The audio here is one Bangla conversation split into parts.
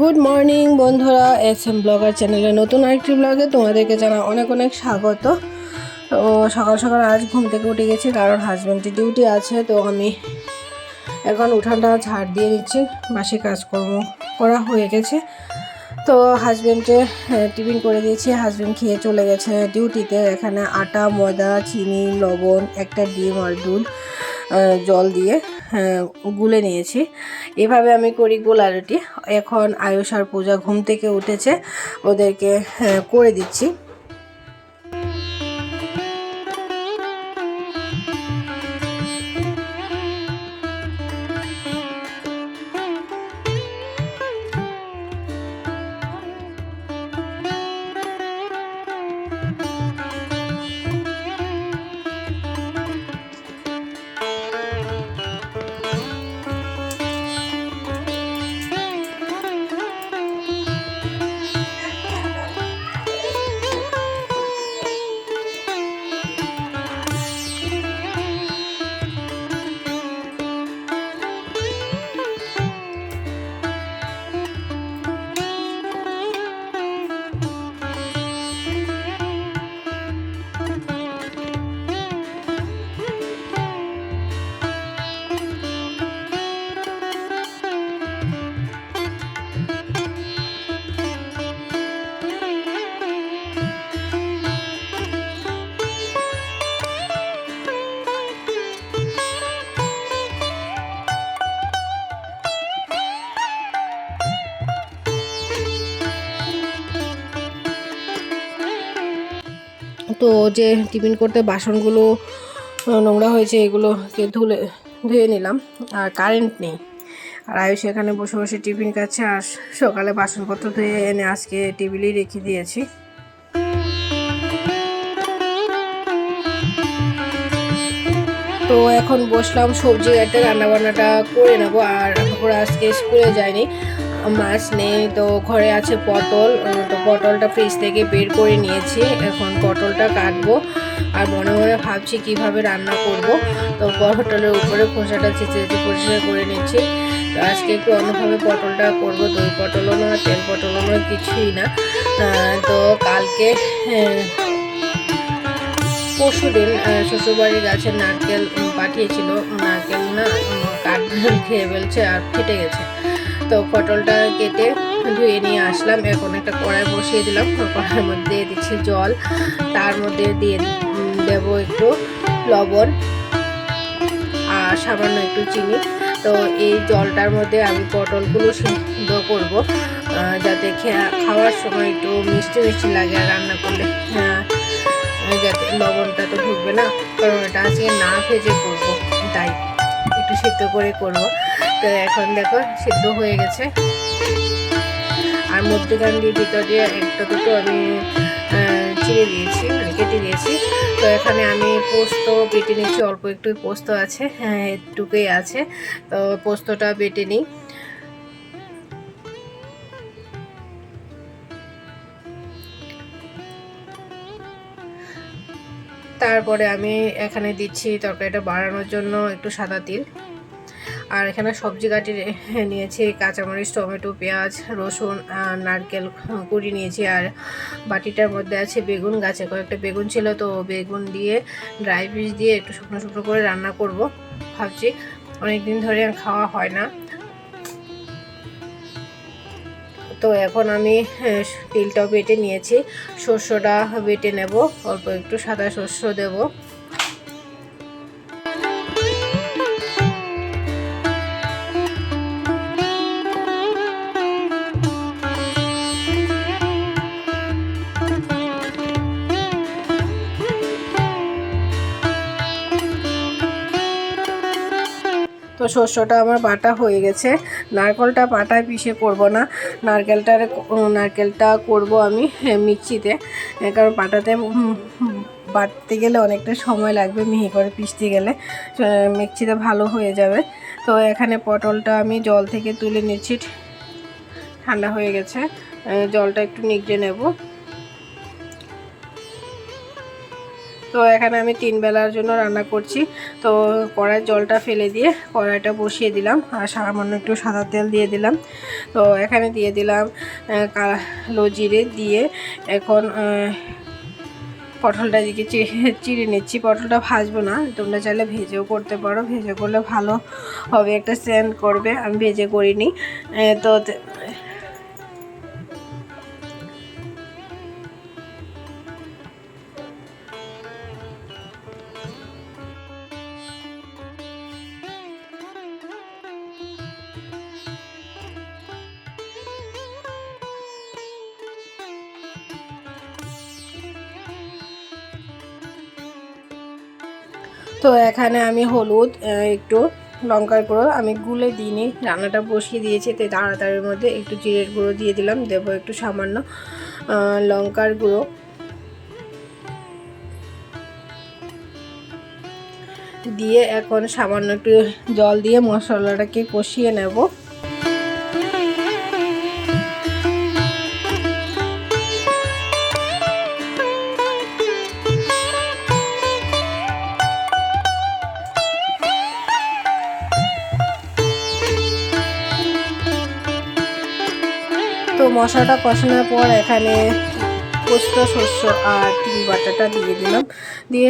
গুড মর্নিং বন্ধুরা এস এম ব্লগার চ্যানেলে নতুন আরেকটি ব্লগে তোমাদেরকে জানা অনেক অনেক স্বাগত। তো সকাল সকাল আজ ঘুম থেকে উঠে গেছি, কারণ হাজব্যান্ডের ডিউটি আছে, তো আমি এখন উঠানটা ঝাড় দিয়ে দিচ্ছি, বাসি কাজকর্ম করা হয়ে গেছে। তো হাজব্যান্ডকে টিফিন করে দিয়েছি হাজব্যান্ড খেয়ে চলে গেছে ডিউটিতে। এখানে আটা, ময়দা, চিনি, লবণ, একটা ডিম, আর দুধ জল দিয়ে গুলে নিয়েছি। এভাবে আমি করি গোলা রুটি এখন আয়ুষ আর পূজা ঘুম থেকে উঠেছে। ওদেরকে আহ, করে দিচ্ছি। তো যে টিফিন করতে বাসনগুলো নোংরা হয়েছে এগুলোকে ধুলে, ধুয়ে নিলাম। আর কারেন্ট নেই। আর আয়ুষ এখানে বসে বসে টিফিন খাচ্ছে আর সকালে বাসনপত্র ধুয়ে এনে আজকে টেবিলেই রেখে দিয়েছি। তো এখন বসলাম সবজি, একটা রান্নাবান্নাটা করে নেব। আর ওরা আজকে স্কুলে যায়নি মাছ নেই তো ঘরে আছে পটল। তো পটলটা ফ্রিজ থেকে বের করে নিয়েছি। এখন পটলটা কাটবো। আর মনে মনে ভাবছি কীভাবে রান্না করব। তো পটলের উপরে খোসাটা চেঁচে চেঁচে পরিষ্কার করে নিচ্ছি। তো আজকে একটু অন্যভাবে পটলটা করব। দই পটলও না তেল পটলও নয় কিছুই না। তো কালকে আহ, পরশু দিন শ্বশুরবাড়ির গাছের নারকেল পাঠিয়েছিল। নারকেল না কাঠবেল খেয়ে ফেলছে আর ফেটে গেছে। তো পটলটা কেটে ধুয়ে নিয়ে আসলাম। এখন একটা কড়াই বসিয়ে দিলাম। কড়াইয়ের মধ্যে দিচ্ছি জল। তার মধ্যে দিয়ে দেবো একটু লবণ আর সামান্য একটু চিনি। তো এই জলটার মধ্যে আমি পটলগুলো সিদ্ধ করব যাতে খাওয়ার সময় একটু মিষ্টি মিষ্টি লাগে আর রান্না করলে যাতে লবণটা তো ঢুকবে না। কারণ এটা আজকে না ভেজে করব, তাই একটু সিদ্ধ করে করব। তো এখন দেখো সিদ্ধ হয়ে গেছে। আর মধ্যখানটির ভিতর দিয়ে একটা দুটো আমি চিড়ে দিয়েছি মানে কেটে দিয়েছি। তো এখানে আমি পোস্ত বেটে নিচ্ছি অল্প একটু পোস্ত আছে হ্যাঁ একটুকুই আছে। তো পোস্তটা বেটে নিই। তারপরে আমি এখানে দিচ্ছি তরকারিটা বাড়ানোর জন্য একটু সাদা তিল। আর এখানে সবজি কাটি নিয়েছি কাঁচামরিচ টমেটো পেঁয়াজ রসুন নারকেল কুড়ি নিয়েছি আর বাটিটার মধ্যে আছে বেগুন গাছে কয়েকটা বেগুন ছিল তো বেগুন দিয়ে ড্রাই ফিশ দিয়ে একটু শুকনো শুকনো করে রান্না করব ভাবছি। অনেক দিন ধরে খাওয়া হয় না। তো এখন আমি আহ, তিলটাও বেটে নিয়েছি। শস্যটা বেটে নেব অল্প একটু সাদা শস্য দেব। তো শস্যটা আমার বাটা হয়ে গেছে। নারকেলটা পাটায় পিষে করব না। নারকেলটার নারকেলটা করব আমি মিক্সিতে। কারণ পাটাতে বাটতে গেলে অনেকটা সময় লাগবে মিহি করে পিষতে গেলে। মিক্সিতে ভালো হয়ে যাবে। তো, এখানে পটলটা আমি জল থেকে তুলে নিচ্ছি। ঠান্ডা হয়ে গেছে। জলটা একটু নিগড়ে নেব। তো এখানে আমি তিন বেলার জন্য রান্না করছি। তো কড়াই জলটা ফেলে দিয়ে কড়াইটা বসিয়ে দিলাম আর সামান্য একটু সাদা তেল দিয়ে দিলাম। তো এখানে দিয়ে দিলাম কালো জিরে দিয়ে এখন পটলটা দিকে চিড়ে নিচ্ছি। পটলটা ভাজবো না, তোমরা চাইলে ভেজেও করতে পারো। ভেজে করলে ভালো হবে, একটা সেন্ড করবে। আমি ভেজে করিনি। তো তে- এখানে আমি হলুদ একটু লঙ্কার গুঁড়ো, আমি গুলে দিইনি, রান্নাটা বসিয়ে দিয়েছি তাই তাড়াতাড়ির মধ্যে একটু জিরের গুঁড়ো দিয়ে দিলাম, দেবো একটু সামান্য লঙ্কার গুঁড়ো। দিয়ে এখন সামান্য একটু জল দিয়ে মশলাটাকে কষিয়ে নেব। মশলাটা কষানোর পর এখানে পোস্ত শস্য আর তিল বাটাটা দিয়ে দিলাম। দিয়ে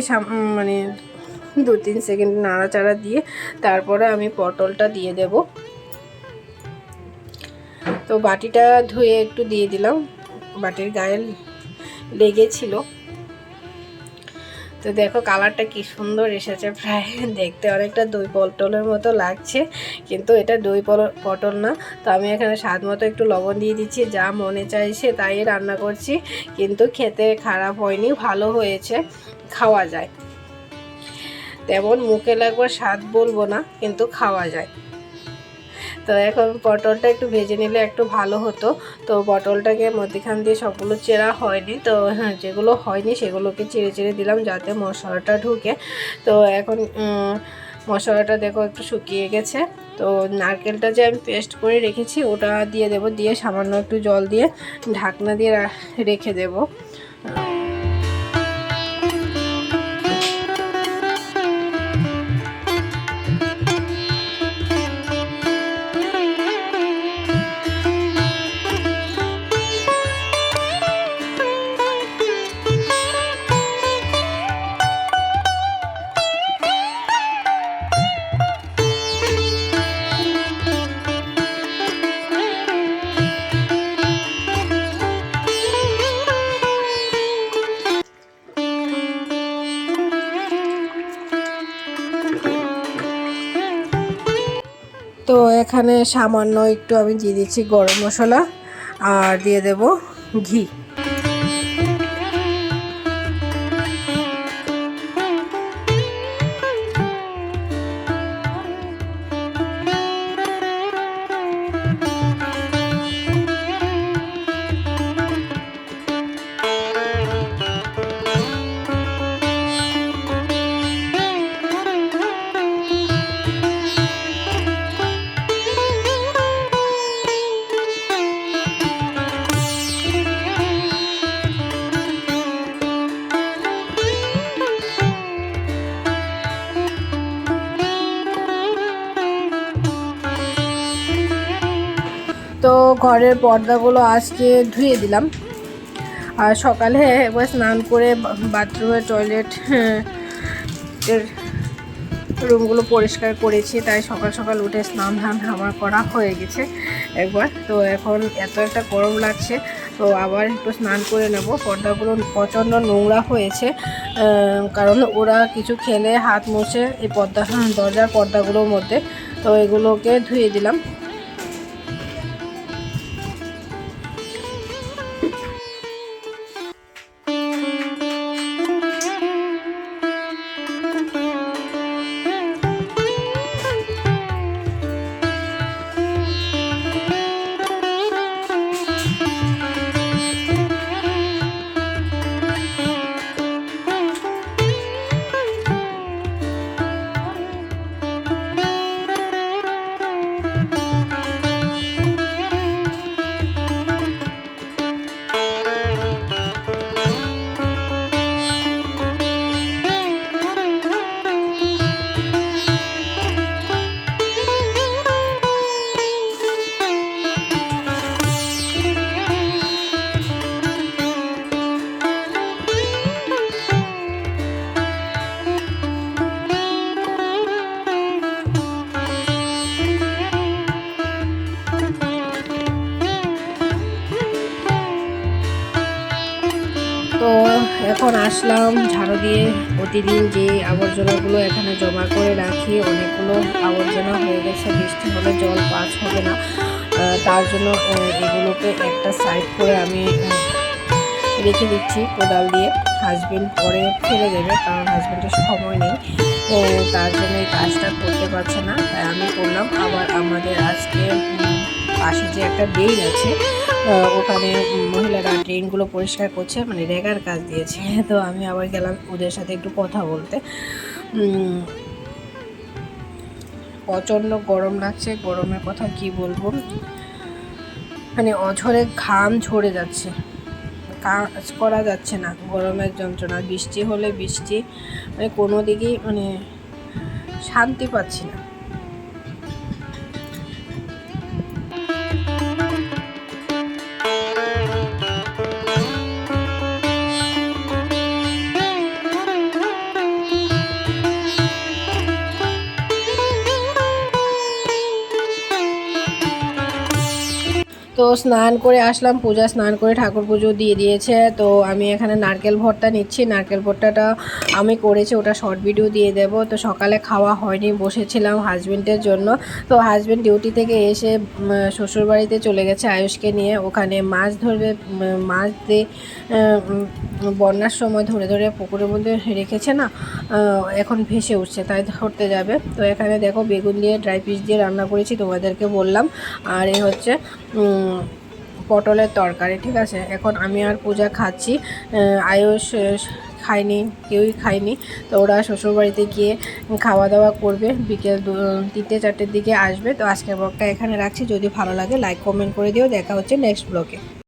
মানে দু তিন সেকেন্ড নাড়াচাড়া দিয়ে তারপরে আমি পটলটা দিয়ে দেব। তো বাটিটা ধুয়ে একটু দিয়ে দিলাম। বাটির গায়ে লেগেছিল। তো দেখো কালারটা কি সুন্দর এসেছে। প্রায় দেখতে অনেকটা দই পটলের মতো লাগছে, কিন্তু এটা দই পটল না। তো আমি এখানে স্বাদ মতো একটু লবণ দিয়ে দিচ্ছি, যা মনে চাইছে তাই রান্না করছি, কিন্তু খেতে খারাপ হয়নি, ভালো হয়েছে, খাওয়া যায়। তেমন মুখে লাগবার স্বাদ বলব না, কিন্তু খাওয়া যায়। তো এখন পটলটা একটু ভেজে নিলে একটু ভালো হতো। তো পটলটাকে মধ্যখান দিয়ে সবগুলো চেরা হয়নি, তো হ্যাঁ যেগুলো হয়নি সেগুলোকে চেড়ে চেড়ে দিলাম যাতে মশলাটা ঢুকে। তো এখন মশলাটা দেখো একটু শুকিয়ে গেছে। তো নারকেলটা যে আমি পেস্ট করে রেখেছি ওটা দিয়ে দেব, দিয়ে সামান্য একটু জল দিয়ে ঢাকনা দিয়ে রেখে দেবো। এখানে সামান্য একটু আমি দিয়ে দিচ্ছি গরম মশলা আর দিয়ে দেব ঘি। ঘরের পর্দাগুলো আজকে ধুয়ে দিলাম। আর সকালে একবার স্নান করে বাথরুমে টয়লেট এর রুমগুলো পরিষ্কার করেছি, তাই সকাল সকাল উঠে স্নান ধান আমার করা হয়ে গেছে একবার। তো এখন এত একটা গরম লাগছে, তো আবার একটু স্নান করে নেব। পর্দাগুলো প্রচণ্ড নোংরা হয়েছে কারণ ওরা কিছু খেলে হাত মুছে এই পর্দা, দরজার পর্দাগুলোর মধ্যে। তো এগুলোকে ধুয়ে দিলাম। এখন আসলাম ঝাড়ু দিয়ে প্রতিদিন যে আবর্জনাগুলো এখানে জমা করে রাখি, অনেকগুলো আবর্জনা হয়ে গেছে, বৃষ্টি হলে জল পাস হবে না। তার জন্য এগুলোকে একটা সাইড করে আমি রেখে দিচ্ছি কোদাল দিয়ে। হাজবেন্ড পরে ফেলে দেবে, কারণ হাজবেন্ডের সময় নেই। তার জন্য এই কাজটা করতে পারছে না। তাই আমি করলাম আবার আমাদের আজকে পাশে যে একটা ড্রেন আছে ওখানে মহিলারা ড্রেনগুলো পরিষ্কার করছে মানে রেগার কাজ দিয়েছে। তো আমি আবার গেলাম ওদের সাথে একটু কথা বলতে। প্রচণ্ড গরম লাগছে, গরমের কথা কি বলব? মানে অঝরে ঘাম ঝরে যাচ্ছে। কাজ করা যাচ্ছে না, গরমের যন্ত্রণা। বৃষ্টি হলে বৃষ্টি মানে কোনো দিকেই মানে শান্তি পাচ্ছি না। তো স্নান করে আসলাম, পূজা স্নান করে ঠাকুর পুজো দিয়ে দিয়েছে। তো আমি এখানে নারকেল ভর্তা নিচ্ছি। নারকেল ভর্তাটা আমি করেছি, ওটা শর্ট ভিডিও দিয়ে দেব। তো সকালে খাওয়া হয়নি, বসেছিলাম হাজব্যান্ডের জন্য। তো হাজব্যান্ড ডিউটি থেকে এসে শ্বশুরবাড়িতে চলে গেছে আয়ুষকে নিয়ে। ওখানে মাছ ধরবে মাছ দিয়ে বন্যার সময় ধরে ধরে পুকুরের মধ্যে রেখেছে না এখন ভেসে উঠছে, তাই ধরতে যাবে। তো এখানে দেখো বেগুন দিয়ে ড্রাই পিস দিয়ে রান্না করেছি, তোমাদেরকে বললাম। আর এ হচ্ছে পটলের তরকারি, ঠিক আছে? এখন আমি আর পূজা খাচ্ছি। আয়ুষ খায়নি, কেউই খায়নি। তো ওরা শ্বশুরবাড়িতে গিয়ে খাওয়া দাওয়া করবে। বিকেল তিনটে, চারটের দিকে আসবে। তো আজকের ব্লগটা এখানে রাখছি। যদি ভালো লাগে লাইক কমেন্ট করে দিও। দেখা হচ্ছে নেক্সট ব্লগে